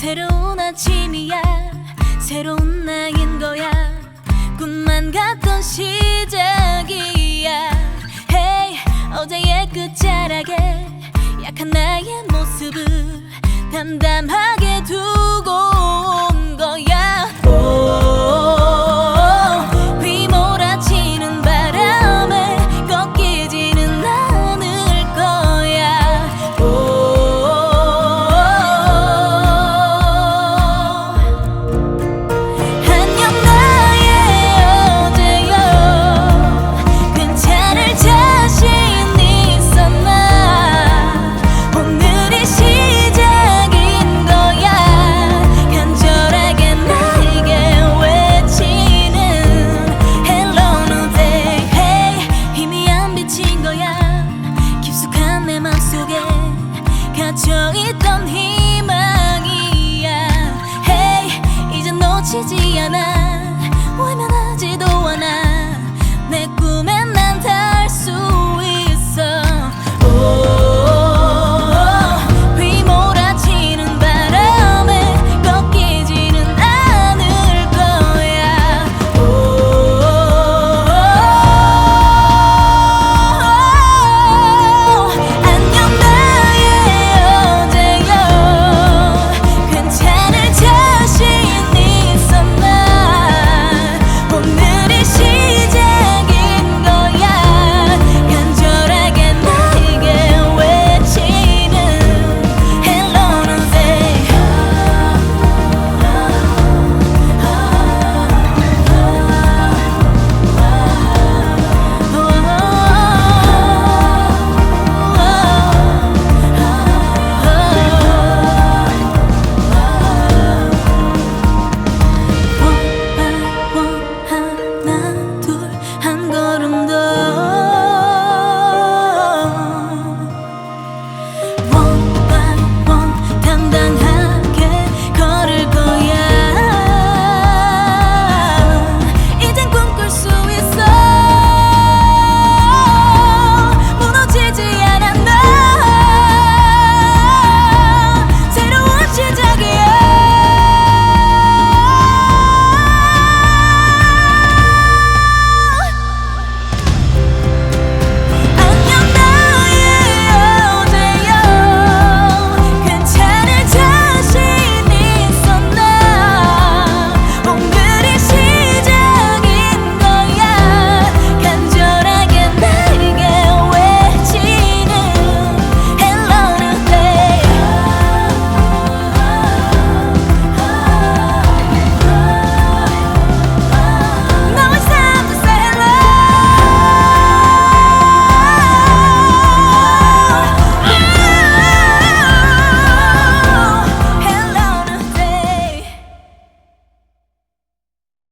새로운 아침이야. 새로운 나인 거야. 꿈만 같던 시작이야. Hey 어제의 끝자락에 약한 나의 모습을 담담하게 두 虹山